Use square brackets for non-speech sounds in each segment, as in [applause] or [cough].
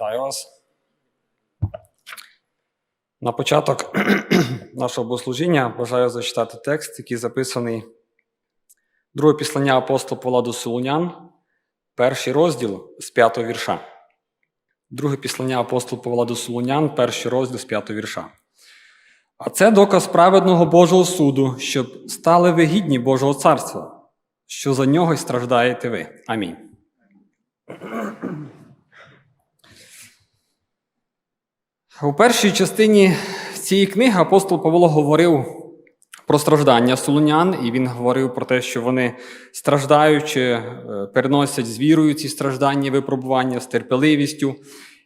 Вітаю вас. На початок [clears throat] нашого богослужіння бажаю зачитати текст, який записаний друге післання апостола Павла до Солунян, перший розділ з п'ятого вірша. Друге післання апостола Павла до Солунян, перший розділ з п'ятого вірша. А це доказ праведного Божого суду, щоб стали ви гідні Божого царства, що за нього й страждаєте ви. Амінь. У першій частині цієї книги апостол Павло говорив про страждання солунян, і він говорив про те, що вони страждаючи, е, переносять з вірою ці страждання, випробування з терпеливістю.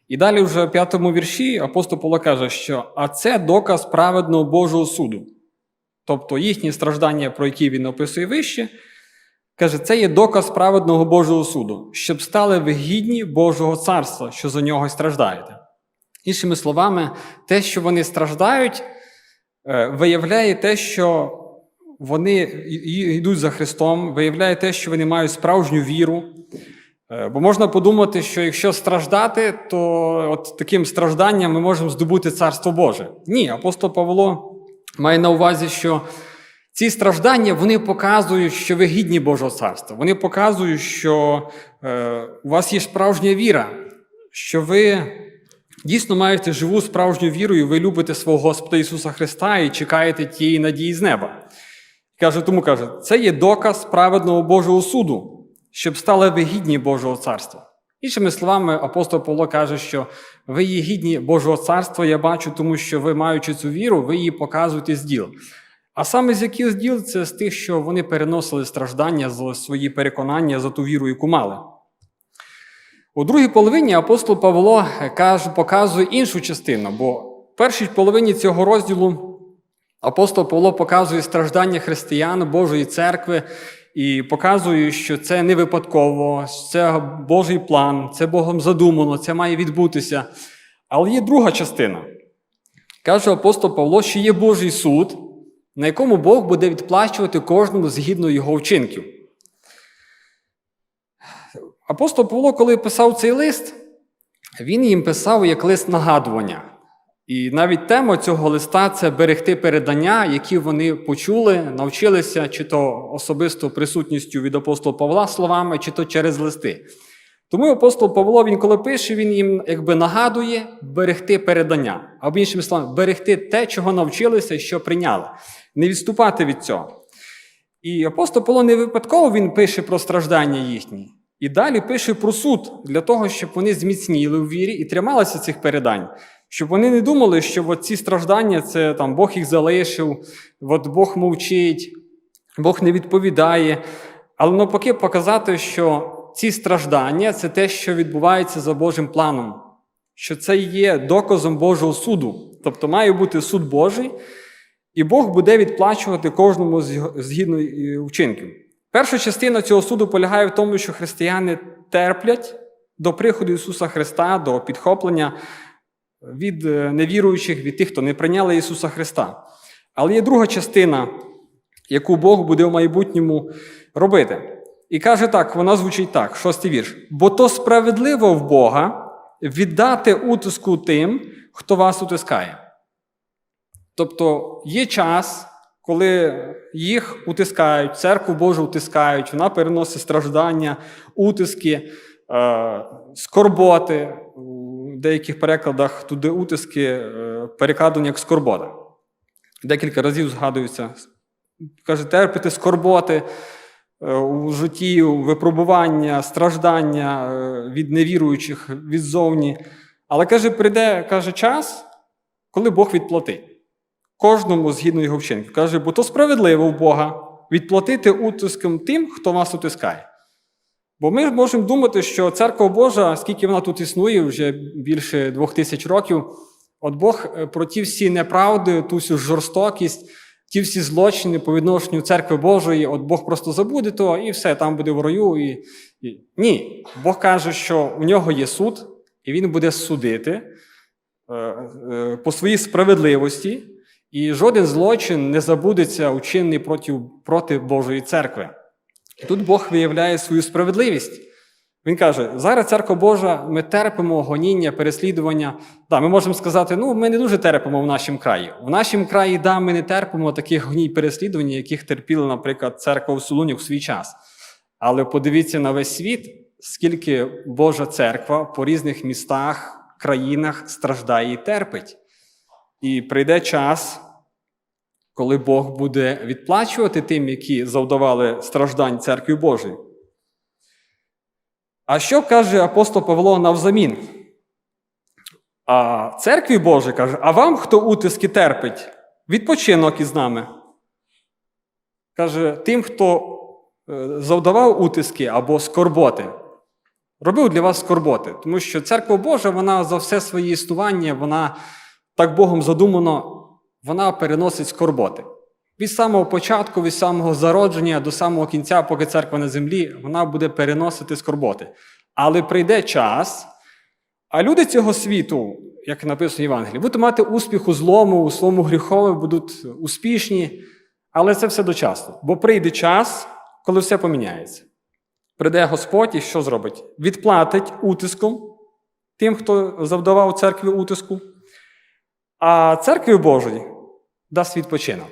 І далі, вже в п'ятому вірші, апостол Павло каже, що а це доказ праведного Божого суду. Тобто їхні страждання, про які він описує вище, каже, це є доказ праведного Божого суду, щоб стали ви Божого царства, що за нього й страждаєте. Іншими словами, те, що вони страждають, е, виявляє те, що вони йдуть за Христом, виявляє те, що вони мають справжню віру. Е, Бо можна подумати, що якщо страждати, то от таким стражданням ми можемо здобути Царство Боже. Ні, апостол Павло має на увазі, що ці страждання вони показують, що ви гідні Божого царства. Вони показують, що е, у вас є справжня віра, що ви дійсно маєте живу справжню віру, і ви любите свого Господа Ісуса Христа і чекаєте тієї надії з неба. Каже, тому каже, це є доказ праведного Божого суду, щоб стали ви гідні Божого царства. Іншими словами, апостол Павло каже, що ви є гідні Божого царства, я бачу, тому що ви, маючи цю віру, ви її показуєте з діл. А саме з яких з діл це з тих, що вони переносили страждання за свої переконання за ту віру, яку мали. У другій половині апостол Павло показує іншу частину, бо в першій половині цього розділу апостол Павло показує страждання християн Божої церкви і показує, що це не випадково, це Божий план, це Богом задумано, це має відбутися. Але є друга частина. Каже апостол Павло, що є Божий суд, на якому Бог буде відплачувати кожному згідно його вчинків. Апостол Павло, коли писав цей лист, він їм писав як лист нагадування. І навіть тема цього листа це берегти передання, які вони почули, навчилися, чи то особисто присутністю від апостола Павла словами, чи то через листи. Тому апостол Павло, він коли пише, він їм якби нагадує берегти передання, або іншими словами, берегти те, чого навчилися що прийняли, не відступати від цього. І апостол Павло не випадково він пише про страждання їхні. І далі пише про суд для того, щоб вони зміцніли у вірі і трималися цих передань. Щоб вони не думали, що от ці страждання це там Бог їх залишив, от Бог мовчить, Бог не відповідає. Але навпаки, показати, що ці страждання це те, що відбувається за Божим планом, що це є доказом Божого суду. Тобто має бути суд Божий, і Бог буде відплачувати кожному згідно вчинків. Перша частина цього суду полягає в тому, що християни терплять до приходу Ісуса Христа, до підхоплення від невіруючих, від тих, хто не прийняли Ісуса Христа. Але є друга частина, яку Бог буде в майбутньому робити. І каже так: вона звучить так, шостий вірш. Бо то справедливо в Бога віддати утиску тим, хто вас утискає. Тобто є час, коли їх утискають, церкву Божу утискають, вона переносить страждання, утиски, скорботи. У деяких перекладах туди утиски перекладені як скорбота. Декілька разів згадуються. Каже, терпити скорботи у житті, випробування, страждання від невіруючих відзовні. Але каже, прийде каже, час, коли Бог відплатить. Кожному згідно його вчинків. Каже, бо то справедливо в Бога відплатити утиском тим, хто вас утискає. Бо ми можемо думати, що церква Божа, скільки вона тут існує, вже більше двох тисяч років, от Бог про ті всі неправди, ту всю жорстокість, ті всі злочини по відношенню церкви Божої, от Бог просто забуде то і все, там буде в раю. І, і... Ні. Бог каже, що у нього є суд, і він буде судити е, е, по своїй справедливості. І жоден злочин не забудеться учинений проти, проти Божої церкви. І тут Бог виявляє свою справедливість. Він каже: зараз церква Божа, ми терпимо гоніння, переслідування. Да, ми можемо сказати, ну ми не дуже терпимо в нашому краї. В нашому краї, да, ми не терпимо таких гоній переслідувань, яких терпіла, наприклад, церква в Солуні в свій час. Але подивіться на весь світ, скільки Божа церква по різних містах, країнах страждає і терпить. І прийде час, коли Бог буде відплачувати тим, які завдавали страждань церкві Божої. А що каже апостол Павло навзамін? А церкві Божій каже: а вам, хто утиски терпить, відпочинок із нами. Каже, тим, хто е, завдавав утиски або скорботи, робив для вас скорботи. Тому що церква Божа, вона за все своє існування, вона так Богом задумано, вона переносить скорботи. Від самого початку, від самого зародження до самого кінця, поки церква на землі, вона буде переносити скорботи. Але прийде час, а люди цього світу, як написано в Євангелії, будуть мати успіх у злому, у своєму гріхові, будуть успішні, але це все дочасно. Бо прийде час, коли все поміняється. Прийде Господь і що зробить? Відплатить утиском тим, хто завдавав церкві утиску, а церкві Божої дасть відпочинок.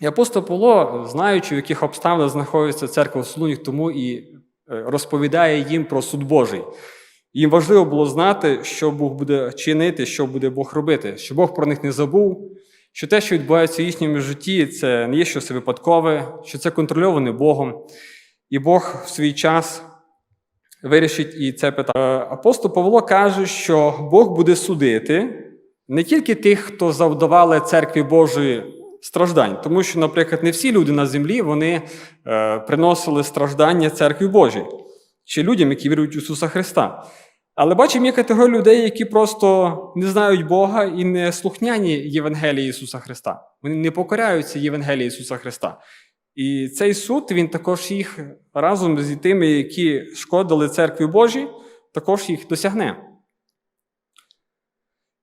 І апостол Павло, знаючи, в яких обставинах знаходиться церква в Солуні, тому і е, розповідає їм про суд Божий. Їм важливо було знати, що Бог буде чинити, що буде Бог робити, що Бог про них не забув, що те, що відбувається в їхньому житті, це не є щось випадкове, що це контрольоване Богом. І Бог в свій час вирішить і це питання. Апостол Павло каже, що Бог буде судити не тільки тих, хто завдавали церкві Божої страждань, тому що, наприклад, не всі люди на землі вони е, приносили страждання церкві Божій чи людям, які вірують в Ісуса Христа. Але бачимо є категорію людей, які просто не знають Бога і не слухняні Євангелії Ісуса Христа. Вони не покоряються Євангелії Ісуса Христа. І цей суд він також їх разом з тими, які шкодили церкві Божій, також їх досягне.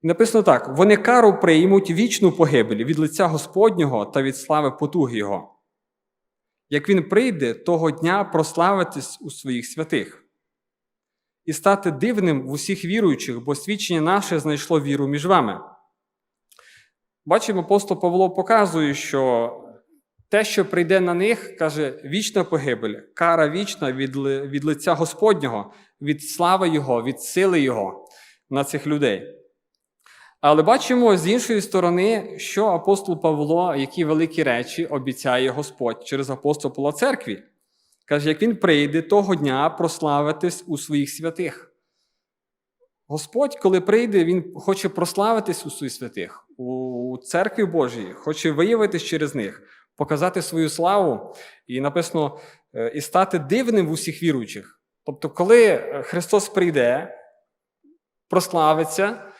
Написано так: вони кару приймуть вічну погибель від лиця Господнього та від слави потуги Його. Як він прийде, того дня прославитись у своїх святих і стати дивним в усіх віруючих, бо свідчення наше знайшло віру між вами. Бачимо, апостол Павло показує, що те, що прийде на них, каже, вічна погибель, кара вічна від, від лиця Господнього, від слави Його, від сили Його на цих людей. Але бачимо з іншої сторони, що апостол Павло, які великі речі обіцяє Господь через апостола церкві. Каже, як він прийде того дня прославитись у своїх святих. Господь, коли прийде, Він хоче прославитись у своїх святих, у церкві Божій, хоче виявитись через них, показати свою славу, і написано, і стати дивним в усіх віруючих. Тобто, коли Христос прийде, прославиться.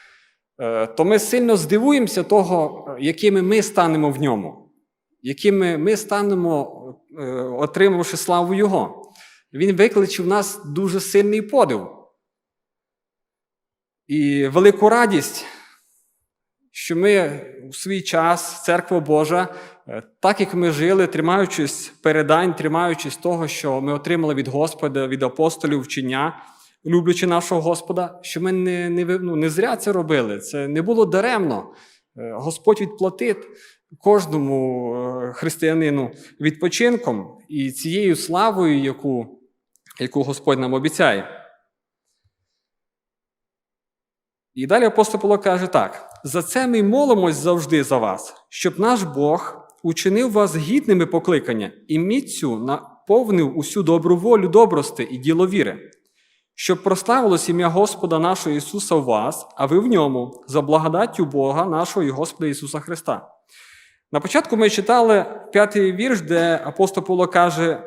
То ми сильно здивуємося того, якими ми станемо в ньому, якими ми станемо, отримавши славу Його. Він викличе в нас дуже сильний подив і велику радість, що ми у свій час, церква Божа, так як ми жили, тримаючись передань, тримаючись того, що ми отримали від Господа, від апостолів вчення люблячи нашого Господа, що ми не не, ну, не зря це робили. Це не було даремно. Господь відплатить кожному християнину відпочинком і цією славою, яку, яку Господь нам обіцяє. І далі апостол Павло каже так: за це ми молимось завжди за вас, щоб наш Бог учинив вас гідними покликання і міцю наповнив усю добру волю добрости і діло віри щоб прославилось ім'я Господа нашого Ісуса в вас, а ви в ньому, за благодаттю Бога нашого і Господа Ісуса Христа. На початку ми читали п'ятий вірш, де апостол Павло каже,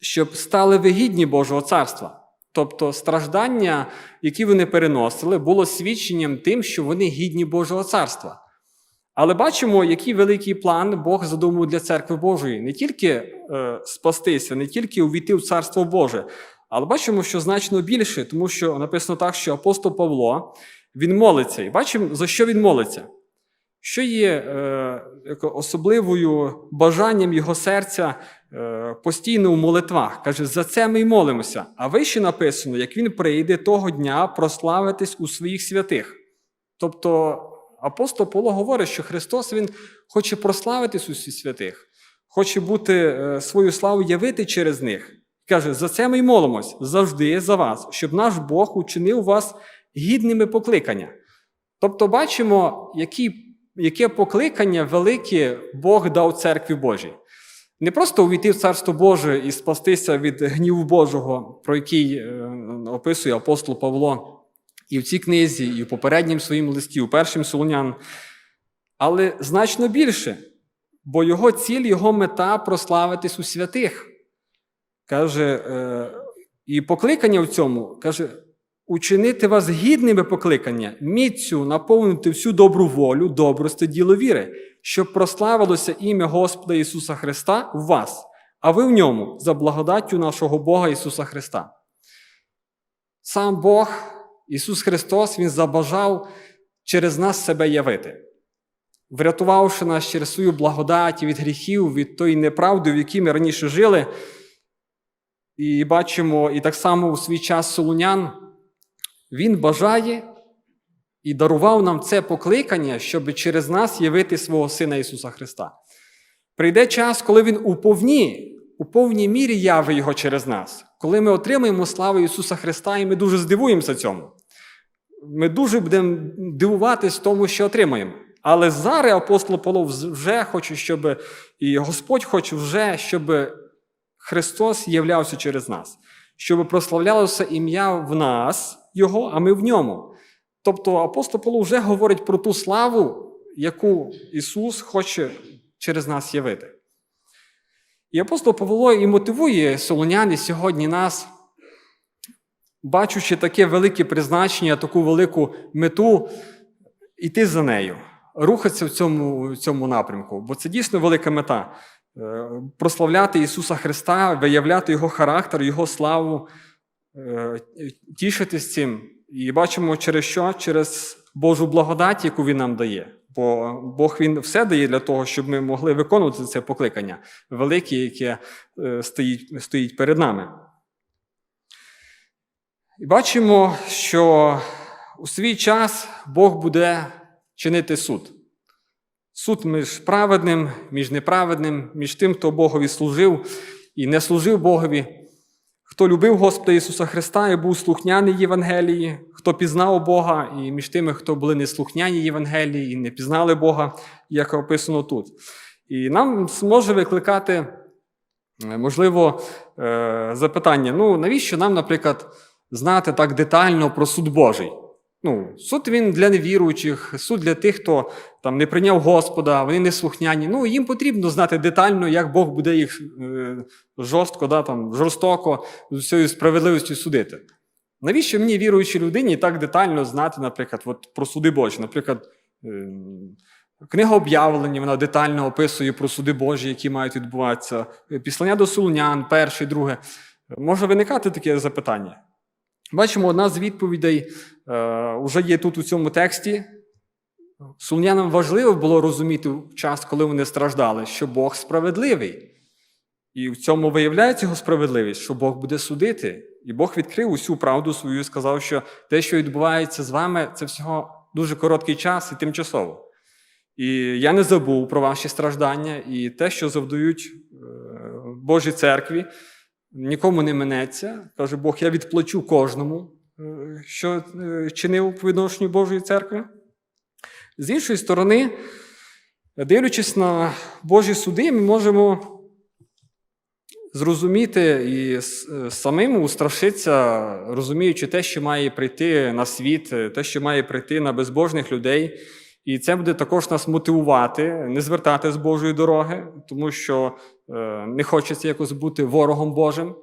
щоб стали ви гідні Божого царства. Тобто страждання, які вони переносили, було свідченням тим, що вони гідні Божого царства. Але бачимо, який великий план Бог задумав для церкви Божої. Не тільки е, спастися, не тільки увійти в Царство Боже, але бачимо, що значно більше, тому що написано так, що апостол Павло він молиться. І бачимо, за що він молиться. Що є е, особливою бажанням його серця е, постійно у молитвах. Каже, за це ми й молимося. А вище написано, як він прийде того дня прославитись у своїх святих. Тобто апостол Павло говорить, що Христос Він хоче прославитись у всіх святих, хоче бути е, свою славу явити через них. Каже, за це ми й молимось завжди за вас, щоб наш Бог учинив вас гідними покликання. Тобто, бачимо, які, яке покликання велике Бог дав церкві Божій. Не просто увійти в Царство Боже і спастися від гніву Божого, про який е, описує апостол Павло і в цій книзі, і в попереднім своїм листі, у першим Солонян, але значно більше, бо його ціль, його мета прославитись у святих. Каже, е, і покликання в цьому каже, учинити вас гідними покликання, міцю наповнити всю добру волю, добрости, діло віри, щоб прославилося ім'я Господа Ісуса Христа в вас, а ви в ньому за благодаттю нашого Бога Ісуса Христа. Сам Бог, Ісус Христос, Він забажав через нас себе явити, врятувавши нас через свою благодать від гріхів, від тої неправди, в якій ми раніше жили. І бачимо, і так само у свій час Солунян, він бажає і дарував нам це покликання, щоб через нас явити свого Сина Ісуса Христа. Прийде час, коли Він у повні, у повній мірі яви Його через нас, коли ми отримаємо славу Ісуса Христа, і ми дуже здивуємося цьому. Ми дуже будемо дивуватись тому, що отримаємо. Але зараз апостол Павло вже хоче, щоб і Господь хоче вже, щоб Христос являвся через нас, щоб прославлялося ім'я в нас, Його, а ми в ньому. Тобто апостол Павло вже говорить про ту славу, яку Ісус хоче через нас явити. І апостол Павло і мотивує солоняни сьогодні нас, бачучи таке велике призначення, таку велику мету, йти за нею, рухатися в цьому, в цьому напрямку, бо це дійсно велика мета. Е, прославляти Ісуса Христа, виявляти Його характер, Його славу, е, тішитись цим. І бачимо, через що? Через Божу благодать, яку Він нам дає. Бо Бог Він все дає для того, щоб ми могли виконувати це покликання велике, яке е, стоїть, стоїть перед нами. І бачимо, що у свій час Бог буде чинити суд. Суд між праведним, між неправедним, між тим, хто Богові служив і не служив Богові, хто любив Господа Ісуса Христа і був слухняний Євангелії, хто пізнав Бога, і між тими, хто були неслухняні Євангелії і не пізнали Бога, як описано тут. І нам зможе викликати, можливо, е, запитання: ну, навіщо нам, наприклад, знати так детально про суд Божий? Ну, Суд він для невіруючих, суд для тих, хто там не прийняв Господа, вони не слухняні. Ну, їм потрібно знати детально, як Бог буде їх е, жорстко, да, там, жорстоко з усією справедливістю судити. Навіщо мені, віруючій людині, так детально знати, наприклад, от, про суди Божі? Наприклад, е, книга об'явлення, вона детально описує про суди Божі, які мають відбуватися. Післання до Солунян, перше, друге. Може виникати таке запитання. Бачимо, одна з відповідей е, вже є тут у цьому тексті. Сулнянам важливо було розуміти в час, коли вони страждали, що Бог справедливий. І в цьому виявляється його справедливість, що Бог буде судити. І Бог відкрив усю правду свою і сказав, що те, що відбувається з вами, це всього дуже короткий час і тимчасово. І я не забув про ваші страждання і те, що завдають е, Божій церкві нікому не минеться. Каже Бог, я відплачу кожному, е, що е, чинив по відношенню Божої церкви. З іншої сторони, дивлячись на Божі суди, ми можемо зрозуміти і е, самим устрашитися, розуміючи те, що має прийти на світ, те, що має прийти на безбожних людей. І це буде також нас мотивувати, не звертати з Божої дороги, тому що не хочеться якось бути ворогом Божим.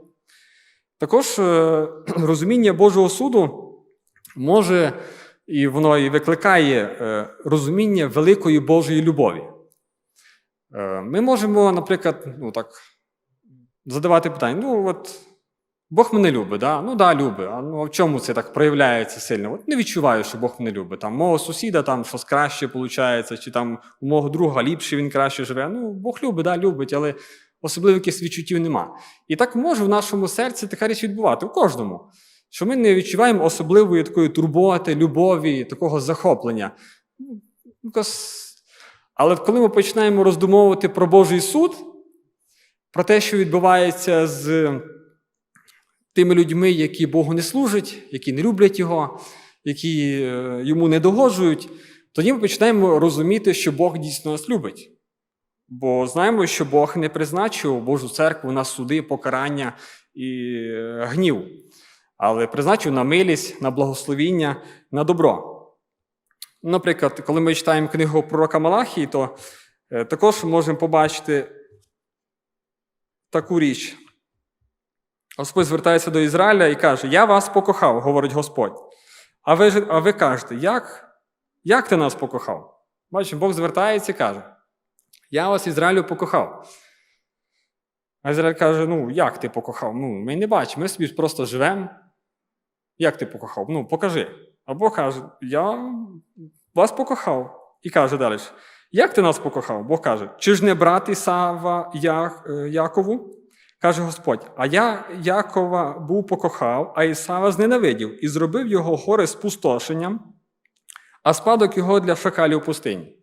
Також е, [clears throat] розуміння Божого суду може і воно і викликає е, розуміння великої Божої любові. Ми можемо, наприклад, ну так, задавати питання: ну, от Бог мене любить, да? ну да, любить. А ну, в чому це так проявляється сильно? От не відчуваю, що Бог мене любить. Там мого сусіда там щось краще виходить, чи там у мого друга ліпше він краще живе. Ну, Бог любить, да, любить, але особливо якихось відчуттів нема. І так може в нашому серці така річ відбувати у кожному. Що ми не відчуваємо особливої такої турботи, любові, такого захоплення. Ну, Але коли ми починаємо роздумовувати про Божий суд, про те, що відбувається з тими людьми, які Богу не служать, які не люблять Його, які е, йому не догоджують, тоді ми починаємо розуміти, що Бог дійсно нас любить. Бо знаємо, що Бог не призначив Божу церкву на суди, покарання і е, гнів, але призначив на милість, на благословіння, на добро. Наприклад, коли ми читаємо книгу пророка Малахії, то е, також можемо побачити таку річ. Господь звертається до Ізраїля і каже: Я вас покохав, говорить Господь. А ви, а ви кажете, як? Як ти нас покохав? Бачите, Бог звертається і каже: Я вас, Ізраїлю, покохав. А Ізраїль каже: Ну, як ти покохав? Ну, ми не бачимо, ми собі просто живемо. Як ти покохав? Ну, покажи. А Бог каже: Я вас покохав. І каже далі: Як ти нас покохав? Бог каже: Чи ж не брат Ісава Я- е, Якову? Каже Господь: А я Якова був покохав, а Ісава зненавидів і зробив його горе спустошенням, а спадок його для шакалів пустині.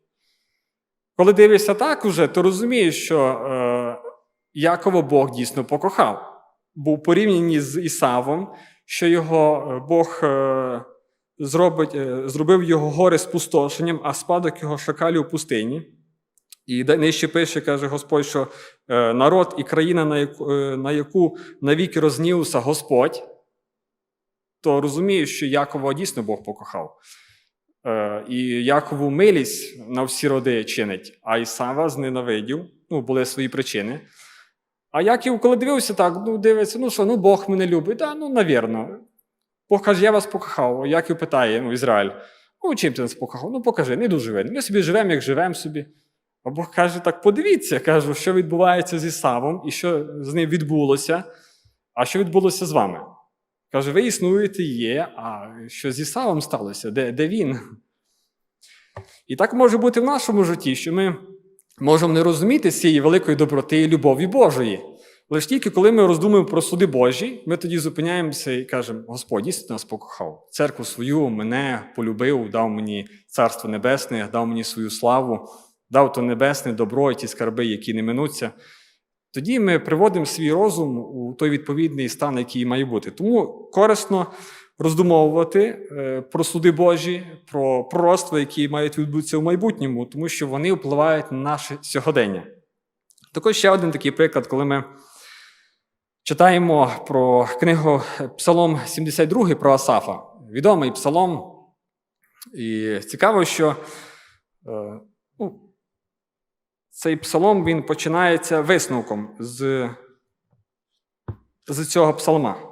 Коли дивишся так уже, то розумієш, що е, Якова Бог дійсно покохав. Був порівняні з Ісавом, що його е, Бог е, зробить, е, зробив його горе спустошенням, а спадок його шакалів пустині. І нижче пише, каже Господь, що е, народ і країна, на яку, е, на яку навіки рознівся Господь, то розумієш, що Якова дійсно Бог покохав. Е, І Якову милість на всі роди чинить, а Ісава зненавидів, ну, були свої причини. А Яків, коли дивився так, ну, дивиться, ну що, ну Бог мене любить, да, ну, навірно. Бог каже, я вас покохав. Яків питає, ну, Ізраїль, ну, чим ти нас покохав? Ну, покажи, не дуже видно. Ми собі живемо, як живемо собі. А Бог каже: так подивіться, кажу, що відбувається з Ісавом і що з ним відбулося, а що відбулося з вами. Каже, ви існуєте є, а що з Ісавом сталося? Де, де він? І так може бути в нашому житті, що ми можемо не розуміти цієї великої доброти і любові Божої. Лише тільки коли ми роздумуємо про суди Божі, ми тоді зупиняємося і кажемо: Господь дійсно нас покохав. Церкву свою мене полюбив, дав мені царство небесне, дав мені свою славу, дав то небесне добро і ті скарби, які не минуться. Тоді ми приводимо свій розум у той відповідний стан, який має бути. Тому корисно роздумовувати е, про суди Божі, про пророцтва, які мають відбутися в майбутньому, тому що вони впливають на наше сьогодення. Також ще один такий приклад, коли ми читаємо про книгу Псалом 72 про Асафа. Відомий псалом. І цікаво, що е, цей псалом він починається висновком з, з цього псалма.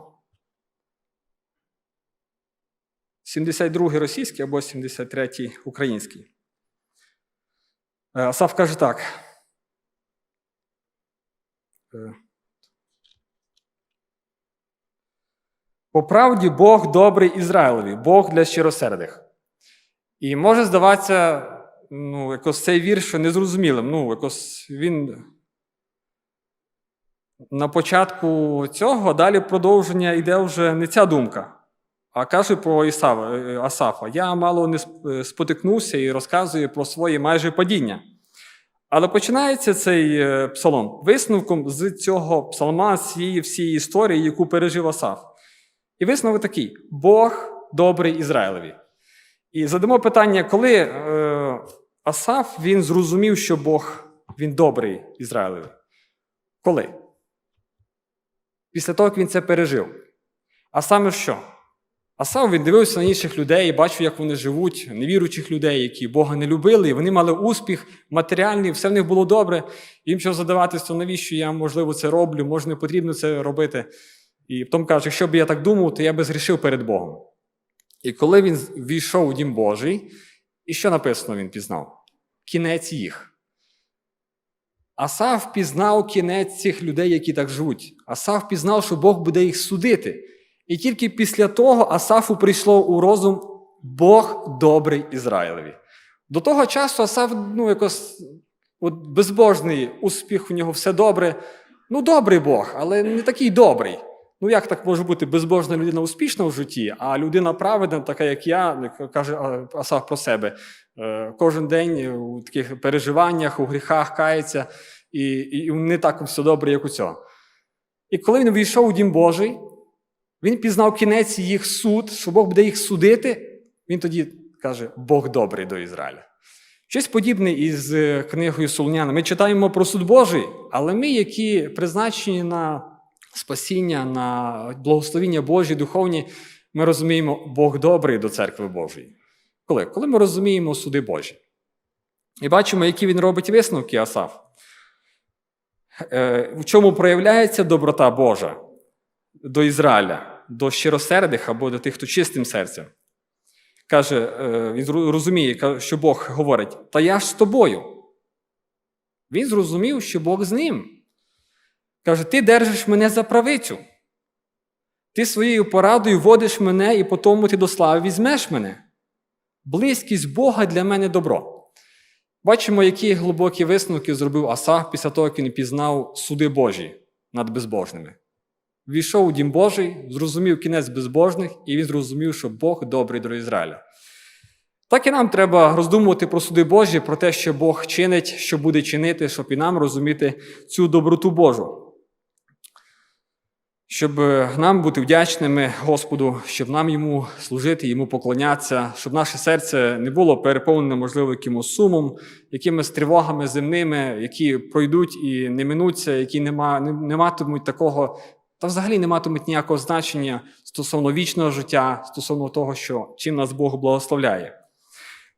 72-й російський або 73-й український. Е, Асаф каже так. Е, По правді Бог добрий Ізраїлеві, Бог для щиросердих. І може здаватися, ну, якось цей вірш незрозумілим. Ну, якось він на початку цього, далі продовження йде вже не ця думка, а каже про Ісава, е, Асафа. Я мало не е, спотикнувся і розказую про своє майже падіння. Але починається цей е, псалом висновком з цього псалма, з цієї всієї історії, яку пережив Асаф. І висновок такий: Бог добрий Ізраїлеві. І задамо питання, коли е, Асаф він зрозумів, що Бог він добрий Ізраїлеві? Коли? Після того, як він це пережив. А саме що? Асав він дивився на інших людей і бачив, як вони живуть, невіруючих людей, які Бога не любили, і вони мали успіх матеріальний, все в них було добре. Їм що задаватися, навіщо я, можливо, це роблю, може, не потрібно це робити. І потім каже, якщо б я так думав, то я би згрішив перед Богом. І коли він війшов у дім Божий, і що написано він пізнав? Кінець їх. Асав пізнав кінець цих людей, які так живуть. Асав пізнав, що Бог буде їх судити. І тільки після того Асафу прийшло у розум Бог добрий Ізраїлеві. До того часу Асав, ну, якось от безбожний успіх, у нього все добре. Ну, добрий Бог, але не такий добрий. Ну, як так може бути безбожна людина успішна в житті, а людина праведна, така як я, каже Асав про себе, е, кожен день у таких переживаннях, у гріхах кається, і, і не так все добре, як у цього. І коли він війшов у Дім Божий, він пізнав кінець їх суд, що Бог буде їх судити, він тоді каже: Бог добрий до Ізраїля. Щось подібне із е, книгою Солоняна. Ми читаємо про суд Божий, але ми, які призначені на спасіння, на благословіння Божі, духовні, ми розуміємо, Бог добрий до церкви Божої. Коли? Коли ми розуміємо суди Божі. І бачимо, які він робить висновки Асав. Е, В чому проявляється доброта Божа до Ізраїля, до щиросердих або до тих, хто чистим серцем. Каже, е, він розуміє, що Бог говорить: Та я ж з тобою. Він зрозумів, що Бог з ним. Каже, ти держиш мене за правицю. Ти своєю порадою водиш мене, і по тому ти до слави візьмеш мене. Близькість Бога для мене добро. Бачимо, які глибокі висновки зробив Асав після того, як він пізнав суди Божі над безбожними. Війшов у дім Божий, зрозумів кінець безбожних, і він зрозумів, що Бог добрий до Ізраїля. Так і нам треба роздумувати про суди Божі, про те, що Бог чинить, що буде чинити, щоб і нам розуміти цю доброту Божу. Щоб нам бути вдячними Господу, щоб нам йому служити, йому поклонятися, щоб наше серце не було переповнене, можливо, якимось сумом, якимись тривогами земними, які пройдуть і не минуться, які нема, не, не матимуть такого, та взагалі не матимуть ніякого значення стосовно вічного життя, стосовно того, що чим нас Бог благословляє.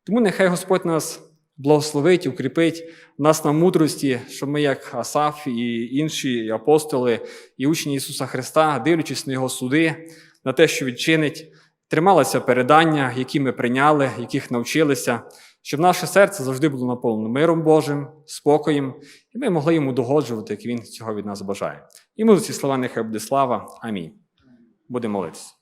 Тому нехай Господь нас благословить, укріпить нас на мудрості, щоб ми, як Асаф і інші апостоли, і учні Ісуса Христа, дивлячись на Його суди, на те, що відчинить, трималися передання, які ми прийняли, яких навчилися, щоб наше серце завжди було наповнено миром Божим, спокоєм, і ми могли йому догоджувати, як Він цього від нас бажає. І ми за ці слова нехай буде слава. Амінь. Будемо молитися.